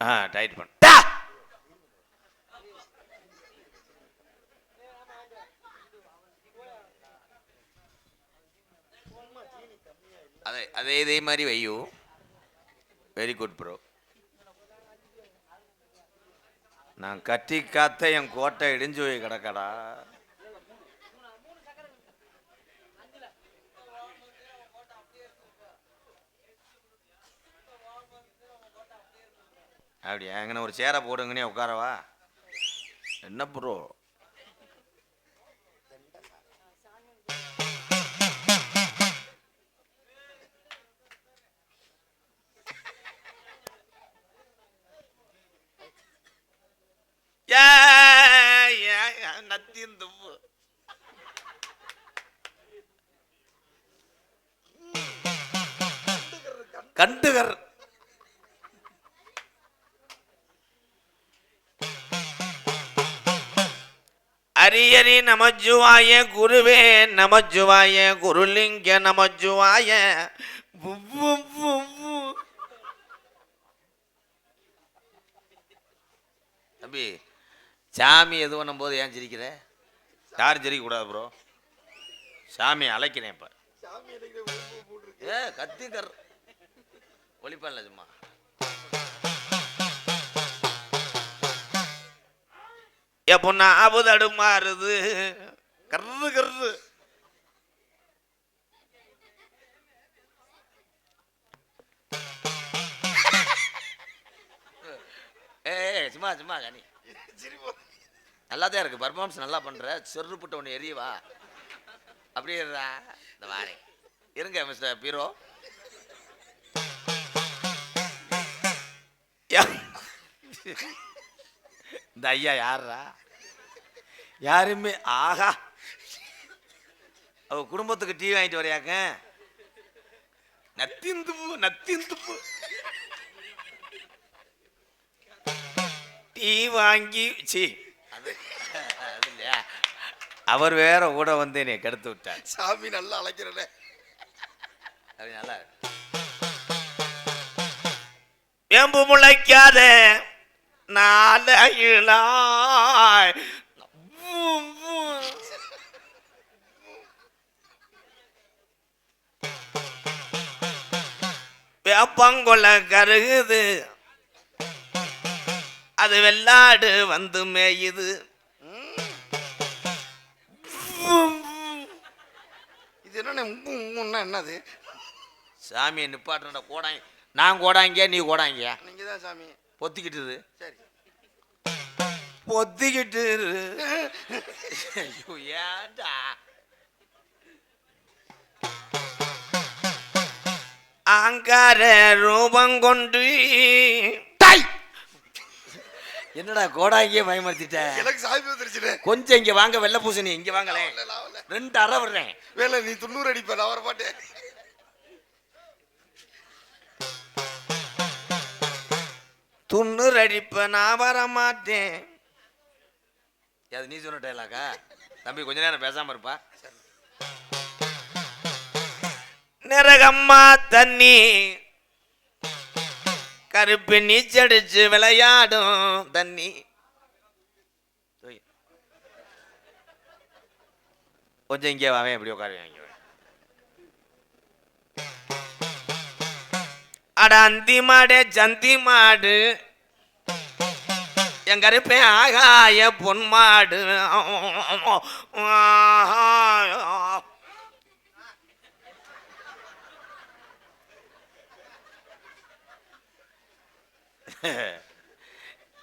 ஆ tight பண்ணிட்டா அதே அதே இதே மாதிரி வையோ. வெரி குட் ப்ரோ நான் கட்டி காத்த என் கோட்டை இடிஞ்சு போய் கிடக்கடா. அப்படியா? எங்கன ஒரு சேரை போடுங்கன்னே உட்காரவா என்ன ப்ரோ நத்தியும் துப்பு கண்டுகர். அரியரி நமஜுவாய குருவே நமஜுவாய குருலிங்க நமஜுவாய. தம்பி சாமி எது பண்ணும்போது ஏன் சிரிக்கிற? யாரும் சிரிக்க கூடாது ப்ரோ சாமி அழைக்கிறேன் இப்ப ஏ கத்திக்கர். ஒளிப்பல்ல சும்மா. என் பொண்ணு ஆபுதடு மாறுது கர்ரு கர்ரு. ஏ சும்மா சும்மா கனி. நல்லா தான் இருக்கு. பர்ஃபார்மன்ஸ் நல்லா பண்ற. செருப்புட்ட ஒன்று எரியவா அப்படியே. இந்த வாரேன் இருங்க மிஸ்டர் பீரோ இந்த ஐயா யாரா யாருமே ஆஹா. அவ குடும்பத்துக்கு டீ வாங்கிட்டு வரையாக்க. நத்திந்துப்பு நத்திந்துப்பு டீ வாங்கி சி. அது இல்லையா? அவர் வேற கூட வந்து என்னை கெடுத்து விட்டார். சாமி நல்லா அழைக்கிறனே. அது நல்லா. வேம்பு முளைக்காத. நாளையிலாய் வேப்பங்கொள்ள கருகுது. அது வெள்ளாடு வந்து மேயுது. இது உம்முன்னா என்னது? சாமியை நிப்பாட்டுற கோடாங்க. நான் கோடாங்க நீ கோடாங்க நீங்க தான் சாமி. பொத்திக்கிட்டுது. சரி. பொத்திக்கிட்டு. ஐயோ ஏன்டா? ஆங்கார ரூபம் கொண்டு என்னடா கோடாங்கியே பயமுறுத்திட்ட? எனக்கு சாமி வந்துருச்சுண்ணே கொஞ்சம் இங்க வாங்க வெள்ளை பூசணி இங்க வரல. ரெண்டு அறை விடுறேன். வேலை நீ துண்ணூறு அடிப்ப நான் வர மாட்டேன் துண்ணூறு அடிப்ப நான் வர மாட்டேன் அது நீ சொன்ன டைலாக்கா தம்பி கொஞ்ச நேரம் பேசாம இருப்பா. நிறகம்மா தண்ணி கருப்பு நீச்சடிச்சு விளையாடும் தண்ணி. கொஞ்சம் இங்கே வாவேன் எப்படி உட்காருவேன் இங்கே அட அந்தி மாடு சந்தி மாடு. என் கருப்பேன் ஆகாய பொன் மாடு.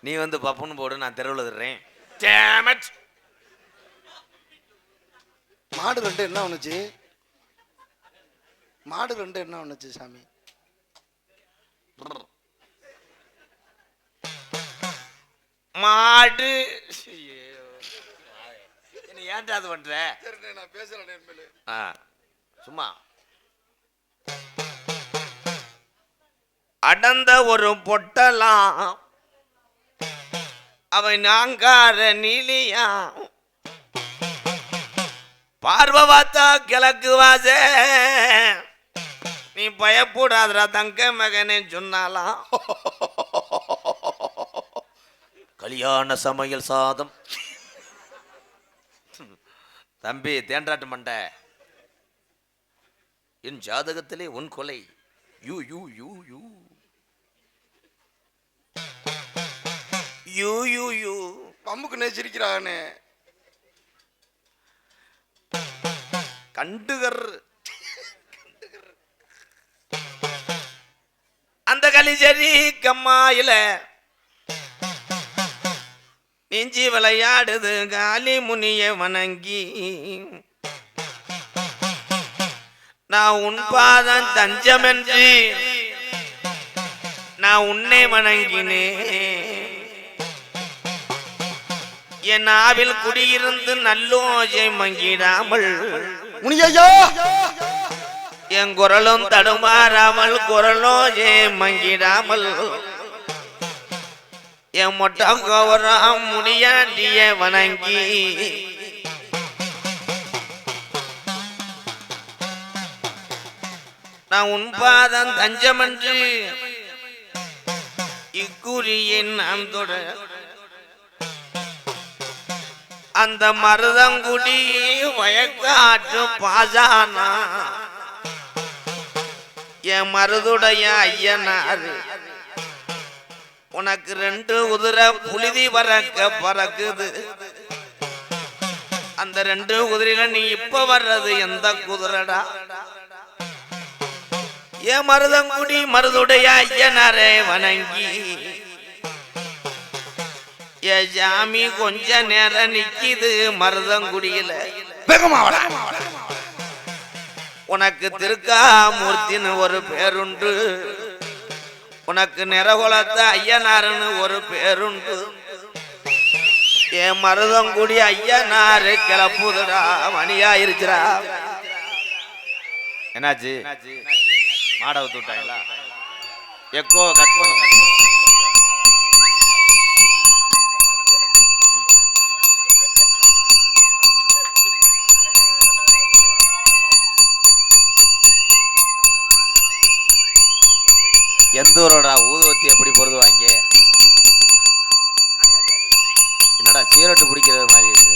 நீ வந்து பப்புன்னு போடு நான் தெருவில் தர்றேன். மாடு ரெண்டு என்ன ஒண்ணுச்சு? மாடு ரெண்டு என்ன ஒண்ணுச்சு சாமி? மாடு. என்ன ஏன்டா அது பண்ற? நான் பேசுறேன் ஆ சும்மா. அடந்த ஒரு பொட்டலாம். அவன் நாங்கார நீலியா. பார்வை பார்த்தா கிழக்கு வாசே. நீ பயப்படாதடா தங்க மகனே சொன்னாலாம் கல்யாண சமையல் சாதம். தம்பி தேன்றாட்டு மண்டை. என் ஜாதகத்திலே உன் கொலை. You you you you. You you you. பம்புக்கு நேச்சிருக்கிறானே கண்டுகர் அந்த கலிஜரி கம்மாயில. நெஞ்சி விளையாடுது காலி முனிய வணங்கி. நான் உன் பாதம் தஞ்சமென்றி. நான் உன்னை வணங்கினேன். என் ஆவில் குடியிருந்து நல்லோஜை மங்கிடாமல். முனியையா! என் குரலும் தடுமாறாமல் குரலும் ஏன் மங்கிடாமல். என் மொட்டை கௌரம் முடியாண்டிய வணங்கி. நான் உன் பாதம் தஞ்சமன்று. இக்குரியின் நான் தொட அந்த மருதங்குடி வயக்காற்று பாஜானா என் மருதுடைய ஐயனாரு. உனக்கு ரெண்டு குதிரை புழுதி பறக்க பறக்குது. அந்த ரெண்டு குதிரையில நீ இப்ப வர்றது எந்த குதிரடா? என் மருதங்குடி மருதுடைய ஐயனாரே வணங்கி. ஏ ஜாமி கொஞ்ச நேரம் நிக்கிது மருதங்குடியில. வேகமா வாடா. உனக்கு திருக்காமூர்த்தின்னு ஒரு பேருண்டு. உனக்கு நிறகுலத்த ஐயனாருன்னு ஒரு பேருண்டு. என் மருதங்குடி ஐயனாரு கிளப்புதுடா இருக்கிறா. என்னாச்சு? மாடவை ஊத்து எக்கோ கட் பண்ணுங்க. எந்த ஊரோட ஊதுவத்தி எப்படி பொருதுவாங்க என்னடா சீரட்டு பிடிக்கிறது மாதிரி இருக்கு.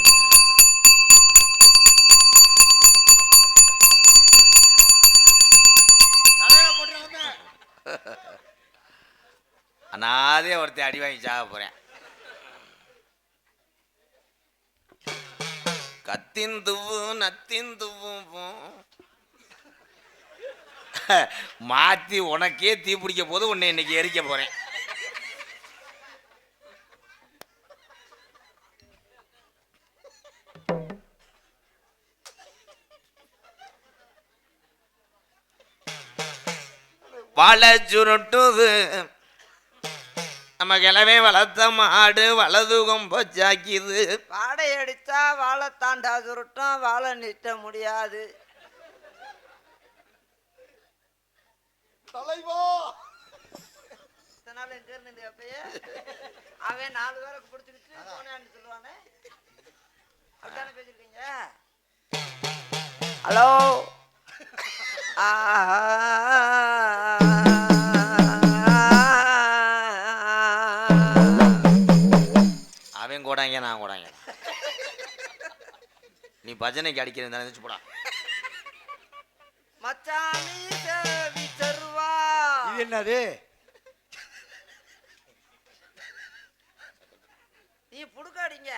அனாதே ஒருத்தன் அடி வாங்கி சாக போறேன். மாத்தி உனக்கே தீ பிடிக்க போது உன்னை இன்னைக்கு எரிக்க போறேன். வள சுருட்டுது. நம்ம கிளவே வளர்த்த மாடு வலது கொம்பச்சாக்கிது பாடை அடித்தா வாழை தாண்டா சுருட்டும் வாழை நிட்ட முடியாது. தலைவா! இத்தனை நாள் எங்க இருந்து அவன் நாலு பேரை பிடிச்சிக்கிட்டு போனேன்னு சொல்லுவானே. அப்படித்தானே பேசிருக்கீங்க ஹலோ? அவன் கூடாங்க நான் கூடாங்க. நீ பஜனைக்கு அடிக்கிறது நினைச்சு போடா. மச்சாமி என்னது? நீ புடுக்காடிங்க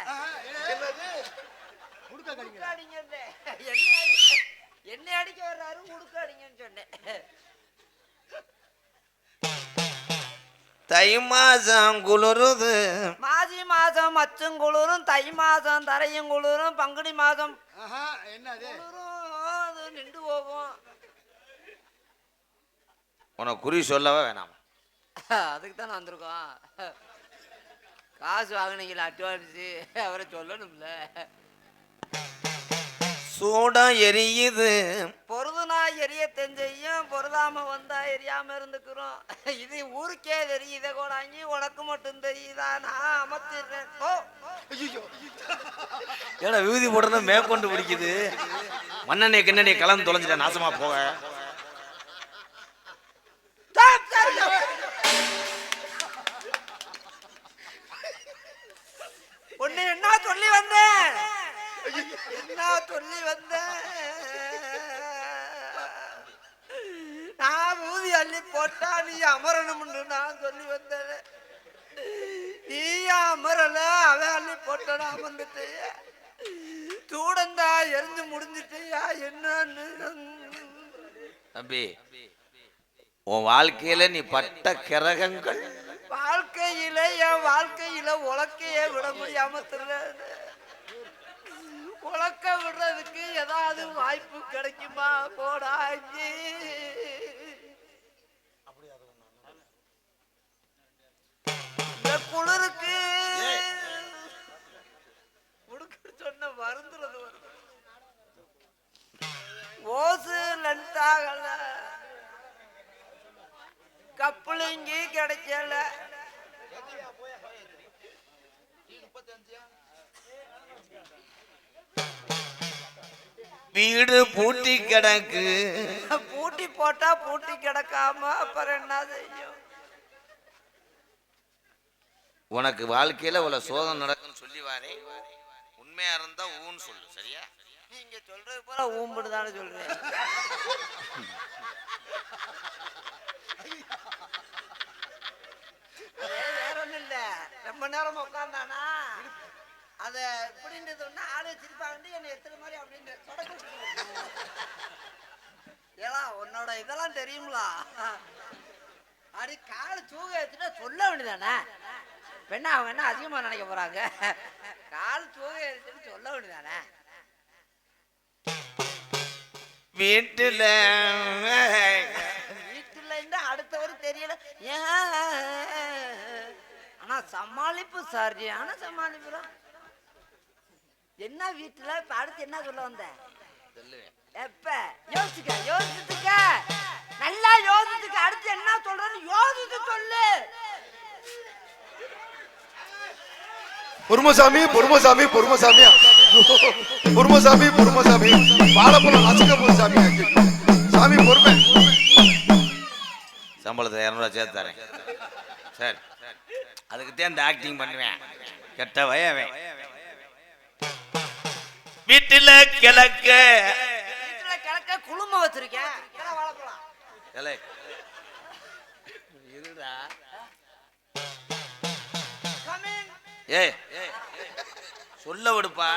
என்ன அடி- என்ன அடிக்க வர்றாரு முடுக்காடிங்கன்னு சொன்னேன். தை மாசம் குளிருது. மாசி மாதம் மச்சும் குளிரும் தை மாதம் தரையும் குளிரும் பங்குனி மாதம் ஆஹா என்னது? நின்று போகும். உனக்கு குறி சொல்லவே வேணாம்? அதுக்கு தானே வந்திருக்கோம். காசு வாங்கினீங்களா அட்வான்ஸு? அவரை சொல்லணும்ல. சூடம் எரியுது. பொருதுனா எரிய தெரிஞ்சையும் பொருதாம வந்தா எரியாம இருந்துக்கிறோம். இது ஊருக்கே தெரியுதே கோடாங்கி உனக்கு மட்டும் தெரியுதா நான் அமர்த்திடுறேன் ஓ! ஏடா விபூதி போடுறது மேற்கொண்டு பிடிக்குது. மண்ணெண்ணை கிண்ணெண்ணை கலந்து தொலைஞ்சிட்ட நாசமா போக. உன்னை என்ன சொல்லி வந்தேன்? என்ன சொல்லி வந்தேன்? நான் ஊதி அள்ளி போட்டா நீ அமரணும்னு நான் சொல்லி வந்தேன். நீயா அமரல அவன் அள்ளி போட்டா வந்துட்டு தூடந்தா எரிஞ்சு முடிஞ்சிட்டியா என்னன்னு? தம்பி உன் வாழ்க்கையில நீ பட்ட கிரகங்கள். வாழ்க்கையில என் வாழ்க்கையில உலக்கையே விட முடியாம உலக்க விடுறதுக்கு ஏதாவது வாய்ப்பு கிடைக்குமா? போடாஞ்சி இந்த குளிருக்கு சொன்ன வருந்துறது வருது. ஓசு லென்த் ஆகல. கப்பலிங்கி கிடைக்கல. வீடு பூட்டி கிடக்கு. பூட்டி போட்டா பூட்டி கிடக்காம அப்புறம் என்ன செய்யும்? உனக்கு வாழ்க்கையில இவ்வளவு சோதனை நடக்குன்னு சொல்லி வாரேன் உண்மையா இருந்தா ஊன்னு சொல்லு சரியா? நீங்க சொல்றது போல ஊம்புடு தானே சொல்றேன் வேற ஒண்ணும் இல்ல ரொம்ப நேரம் உட்காந்தானா அத இப்படின்னு சொன்னா ஆளு சிரிப்பாங்க. என்ன எத்தனை மாதிரி அப்படின்னு சொடக்கு விட்டுருவாங்க. உன்னோட இதெல்லாம் தெரியுங்களா அப்படி கால தூக வச்சுட்டா சொல்ல வேண்டியதானே? பெண்ணா அவங்க என்ன அதிகமா நினைக்க போறாங்க? கால் தூக வச்சுட்டு சொல்ல வேண்டியதானே? வீட்டுல வீட்டுல இருந்து அடுத்தவரு தெரியல ஏன் ஆனா சமாளிப்பு சரியான சமாளிப்பு என்ன வீட்டுல? இப்ப அடுத்து என்ன சொல்ல வந்த எப்ப? யோசிக்க யோசிச்சுக்க. நல்லா யோசிச்சுக்க. அடுத்து என்ன சொல்றன்னு யோசிச்சு சொல்லு. பொறுமசாமி பொறுமசாமி பொறுமசாமி பொறுமசாமி பொறுமசாமி. வாழைப்பழம் நசுக்க போகுது சாமி. சாமி பொறுமை. சம்பளத்தை இரநூறுவா சேர்த்து தரேன். சரி. அதுக்கு தான் இந்த ஆக்டிங் பண்ணுவேன். கெட்ட வயவன். வீட்டுல கிழக்க. வீட்டுல கிழக்க குழும வச்சிருக்கேன் இருடா. ஏய். சொல்ல விடுப்பா.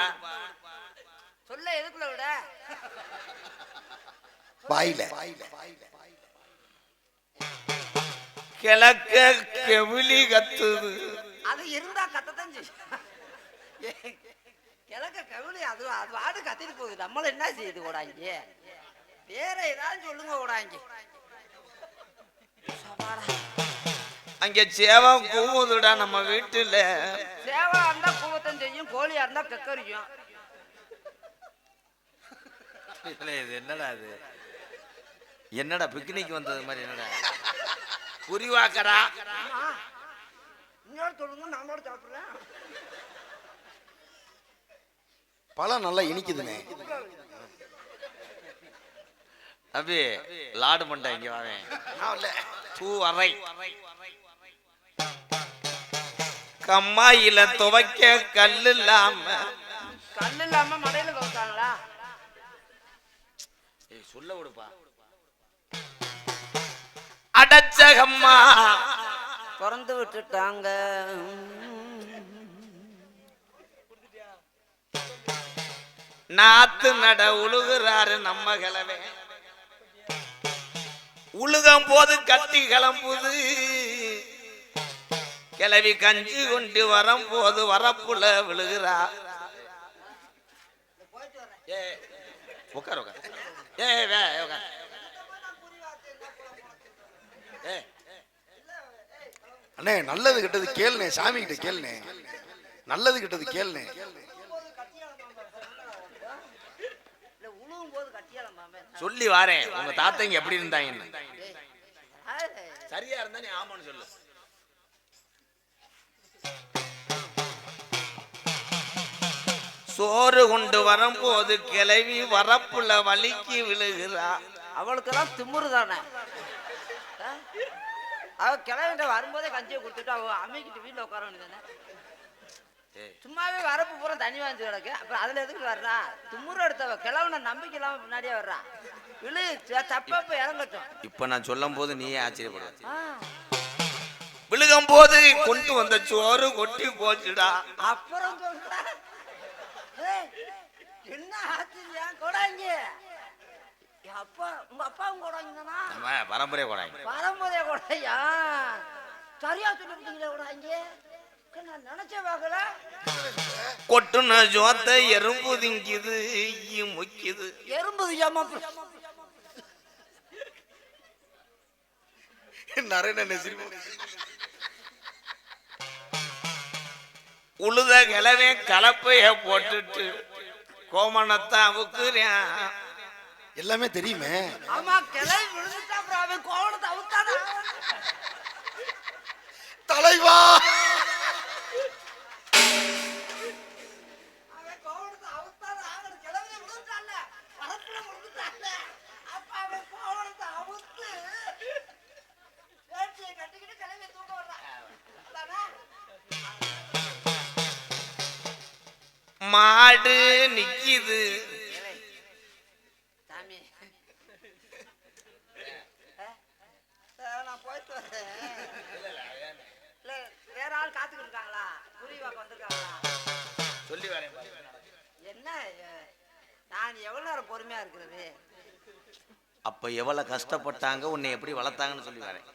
சொல்ல எதுக்குள்ள விட? வாயில. கிழக்க கெவிலி கத்துது. அது இருந்தா கத்தத்தான் செய்யும். கிழக்க கவிழி அது அது வாடு கத்திட்டு போகுது. நம்மள என்ன செய்யுது கூடாங்க வேற ஏதாவது சொல்லுங்க கூடாங்க அங்க சேவம் கூவுதுடா நம்ம வீட்டுல. சேவா இருந்தா கூவத்தம் செய்யும் கோழியா இருந்தா கக்கரியும் இது என்னடா இது? என்னடா பிக்னிக் வந்தது மாதிரி என்னடா? சாப்பிடுறேன். பழம் நல்லா இனிக்குதுண்ணே அபி லாடு மண்டை இங்க வாவேன் பூ அறை. கம்மாயில துவைக்க கல்லு இல்லாம. கல் இல்லாம மடையில கவுத்தாங்களா ஏய், சொல்ல விடுப்பா. அடைச்ச கம்மா திறந்து விட்டுட்டாங்க. நாத்து நட உழுகுறாரு நம்ம கிழவே உழுகம் போது கத்தி கிளம்புது. கிளவி கஞ்சி கொண்டு வரும் போது வரப்புல விழுகிறா. ஏ உட்கார் உட்கார் ஏ வே உட்கார் அண்ணே நல்லது கெட்டது கேளுனே சாமி கிட்ட கேளுனே நல்லது கெட்டது கேளுனே சொல்லி வாரேன். உங்க தாத்தங்க எப்படி இருந்தாங்கன்னு. ஏய், சரியா இருந்தா நீ ஆமான்னு சொல்லு. சோறு கொண்டு வரும்போது கிளவி வரப்புல வலிக்கு விழுகிறா. அவளுக்கெல்லாம் திமுரு தானே? அவ கிளவிட்ட வரும்போதே கஞ்சியை கொடுத்துட்டு அவ அமைக்கிட்டு வீட்டில் உட்கார வேண்டியதானே. சும்மாவே வரப்பு பூரா தண்ணி வாங்கி கிடக்கு அப்புறம் அதுல எதுக்கு வர்றா? திமுரு எடுத்தவ கிழவன நம்பிக்கை இல்லாம பின்னாடியே வர்றா. ச- தப்பப்ப இறங்கட்டும். இப்ப நான் சொல்லும் போது நீயே ஆச்சரியப்படுவ. விழுகும் போது கொண்டு வந்த சோறு கொட்டி போச்சுடா. அப்புறம் சொல்ற. என்ன ஆச்சரியா கொடாங்க என் அப்பா உங்க அப்பாவும் கொடாங்கண்ணா நம்ம பரம்பரை கொடாங்க பரம்பரை கொடையா சரியா சொல்லிருக்கீங்களே கொடாங்க கொட்டுன ஜோத்த எறும்பு திங்கிது முக்கிது. எறும்பு நரேன் உழுத கிழவே கலப்பைய போட்டுட்டு கோமணத்தை அவுக்குறேன் எல்லாமே தெரியுமே. ஆமா கிளை விழுந்துட்டா அப்புறம் அவன் கோவணத்தை அவுத்தானா தலைவா! அவன் கோவணத்தை எவ்வளவு கஷ்டப்பட்டாங்க உன்னை எப்படி வளர்த்தாங்கன்னு சொல்லி வரேன்.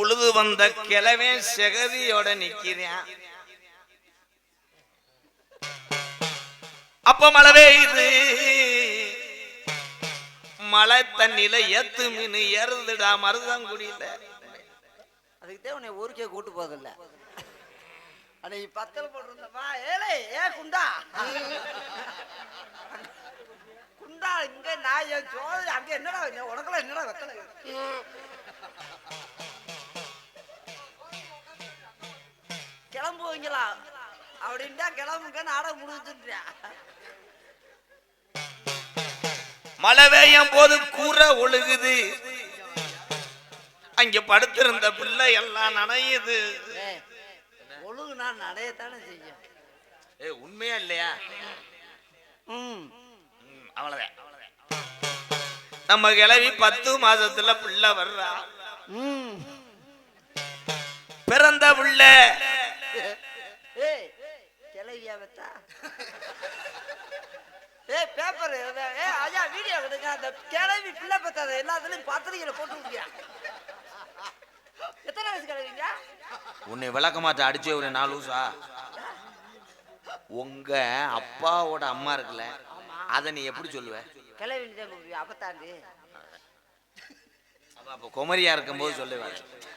உழுது வந்த கிழவே செகதியோட நிக்கிறேன். அப்ப மழை பெய்யுது. மழை தண்ணியில ஏத்து மீன் ஏறுதுடா மருதங்குடியில. குடியில தான் உன்னை ஊருக்கே கூட்டு போதில்ல அன்னைக்கு பத்தல் போட்டிருந்தப்பா ஏழை ஏ குண்டா? குண்டா இங்க நான் என் சோதனை அங்க என்னடா உனக்கெல்லாம் என்னடா வெத்தலை கிளம்புவீங்களா? அப்படின்ட்டா கிளம்புங்க நாடகம் முடிஞ்சுன்றியா மழை பெய்யும் போது கூரை ஒழுகுது. அங்க படுத்திருந்த பிள்ளை எல்லாம் நனையுது. ஏய், ஒழுங்குனா நடையத்தானே செய்யும். ஏ உண்மையா இல்லையா? ம், அவ்வளவுதான். நம்ம கிளவி பத்து மாசத்துல பிள்ளை வர்றா. ம். பிறந்த புள்ள. ஏய் பேப்பர் ஏய் ஐயா வீடியோ அந்த கிளவி பிள்ளை பத்தாத எல்லாத்துலயும் பத்திரிகையில போட்டு விட்டியா எத்தனை வயசு கிளவிங்க உன்னை விளக்க மாட்ட அடிச்சே ஒரு நாலு உங்க அப்பாவோட அம்மா இருக்குல்ல. அத நீ எப்படி சொல்லுவ? கூப்பிடுவியா அப்பத்தாண்டு. அப்ப குமரியா இருக்கும்போது சொல்லுவேன்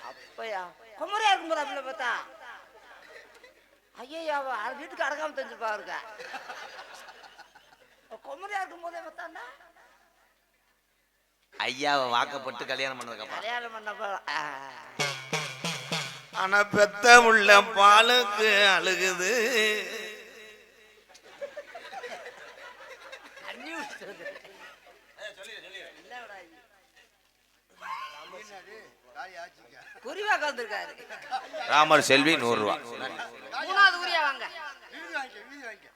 அப்பயா? குமரியா இருக்கும்போது பிள்ளை பார்த்தா? ஐயா அவ வீட்டுக்கு அடக்காம தெரிஞ்சிருப்பா இருக்க குமரியா இருக்கும் போதே பார்த்தாண்டா ஐயாவை வாக்கப்பட்டு கல்யாணம் பண்ணதுக்கு கல்யாணம் பண்ணப்ப. ஆனா பெத்த உள்ள பாலுக்கு அழுகுது. குறிவாக்க வந்திருக்காரு ராமர் செல்வி நூறு ரூபா மூணாவது ஊரியா வாங்க.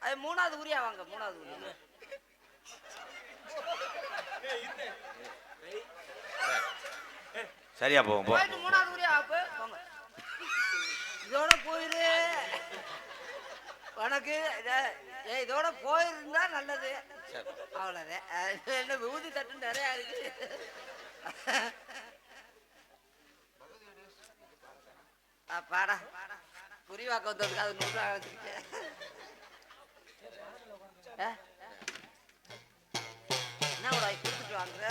அது மூணாவது ஊரியா வாங்க மூணாவது ஊரியா. சரியா போவோம் போ. போயிட்டு மூணாவது ஊரியா அப்ப போங்க. இதோட போயிரு. உனக்கு இதோட போயிருந்தா என்ன விபூதி தட்டு நிறைய இருக்கு. பாடா. குறிவாக்க வந்ததுக்கு அது நூறு ரூபா வச்சிருக்கேன். ஆ? என்ன ஒரு கொடுத்துட்டு வாங்குற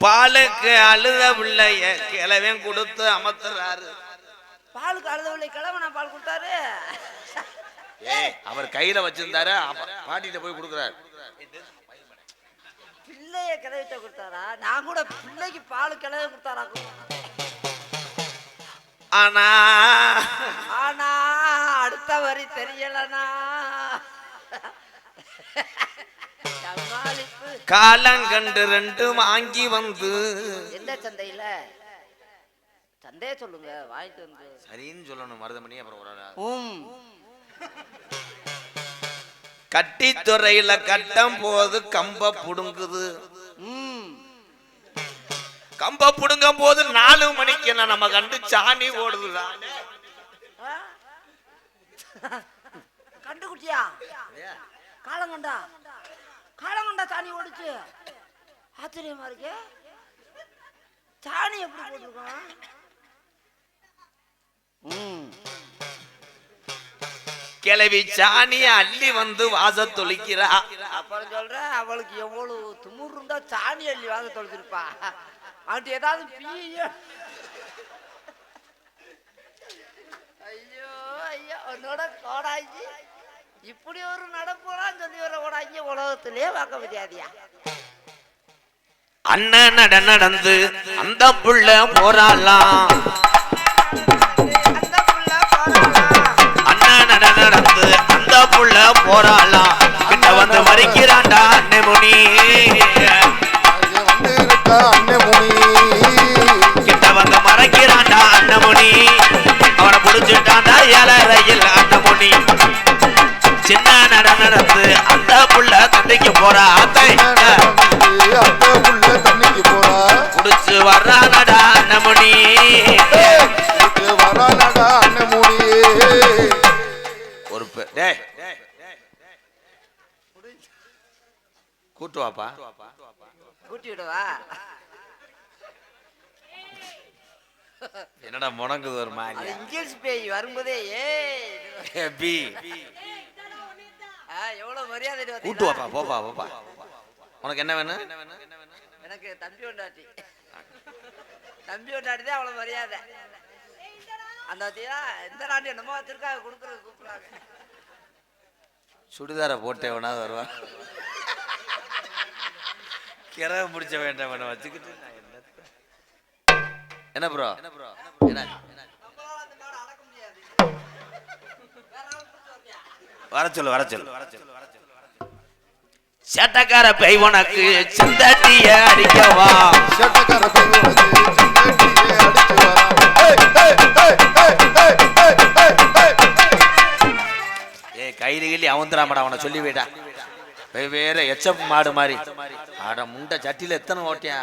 பாலுக்கு அழுத பிள்ளைய கிளவன் கொடுத்து அமர்த்துறாரு பாலுக்கு அழுதவில்லை கிழவனா பால் கொடுத்தாரு? அவர் கையில வச்சிருந்தாரு பாட்டிட்ட போய் கொடுக்குறாரு. பிள்ளைய கிளவிட்ட கொடுத்தாரா? நான் கூட பிள்ளைக்கு பால் கிளவி கொடுத்தாரா? ஆனா ஆனா அடுத்த வரி தெரியலனா காலங்கண்டு ரெண்டு வாங்கி வந்து. எந்த சந்தையில? சந்தைய சொல்லுங்க வாங்கிட்டு வந்து. சரின்னு சொல்லணும் மருதமணி அப்புறம் ஒரு கட்டித்துறையில கட்டம் போது கம்ப புடுங்குது. கம்ப புடுங்கும் போது நாலு மணிக்கு என்ன நம்ம கண்டு சாணி ஓடுதுடா. ஆ? கண்டுக்குட்டியா? காலங்கண்டா? காலங்கண்டா சாணி ஓடிச்சு. ஆச்சரியமா இருக்கு. சாணி எப்படி போட்டிருக்கோம்? ம். கிளவி சாணிய அள்ளி வந்து வாச தொளிக்கிறா. அப்புறம் சொல்றேன் அவளுக்கு எவ்வளவு துமுறு இருந்தா சாணி அள்ளி வாங்க தொலைச்சிருப்பா அவன்ட்டு ஏதாவது பீய ஐயோ ஐயோ உன்னோட கோடாங்கி. இப்படி ஒரு நடப்புறான்னு சொல்லி வர கோடாங்கி உலகத்திலே பார்க்க முடியாதியா? அண்ணன் நட நடந்து அந்த புள்ள போறாளாம். நட நடந்து அந்த புள்ள போறாளாம் கிட்ட வந்து மறிக்கிறான்டா அண்ணன் முனி அங்கே வந்து இருக்க அண்ணன் முனி கிட்ட வந்து மறைக்கிறான்டா அண்ணன் முனி அவனை புடிச்சுட்டான்டா ஏழரையில் வாப்பா. கூட்டி விடவா என்னடா முடங்குது ஒரு மாதிரி? இங்கிலீஷ் பேய் வரும்போதே ஏய் பி. எவ்வளவு மரியாதை கூட்டு வாப்பா போப்பா போப்பா. உனக்கு என்ன வேணும்? எனக்கு தம்பி ஒண்டாட்டி. தம்பி ஒண்டாட்டி தான் அவ்வளவு மரியாதை. அந்த வத்தியா எந்த நாட்டு என்னமோ வச்சிருக்கா கொடுக்குறது கூப்பிடுறாங்க. சுடிதாரை போட்டு எவனாவது வருவான். கிரக முடிச்ச வேண்டாம் வேணாம் வச்சுக்கிட்டு என்ன ப்ரோ என்ன ப்ரோ என்ன வேற ஆள் கூப்பிட்டு வரியா? வர சொல்லு வர சொல்லு சேட்டக்கார பெய் உனக்கு செந்தட்டிய அடிக்கவா சேட்டக்கார பையன் வந்து செந்தட்டியை. ஏய். ஏ கையில கிள்ளி அவந்துராமடா அவனை சொல்லி வைடா வேற எச்சப்பு மாடு மாதிரி. ஆட முண்டை சட்டியில எத்தனை ஓட்டியா?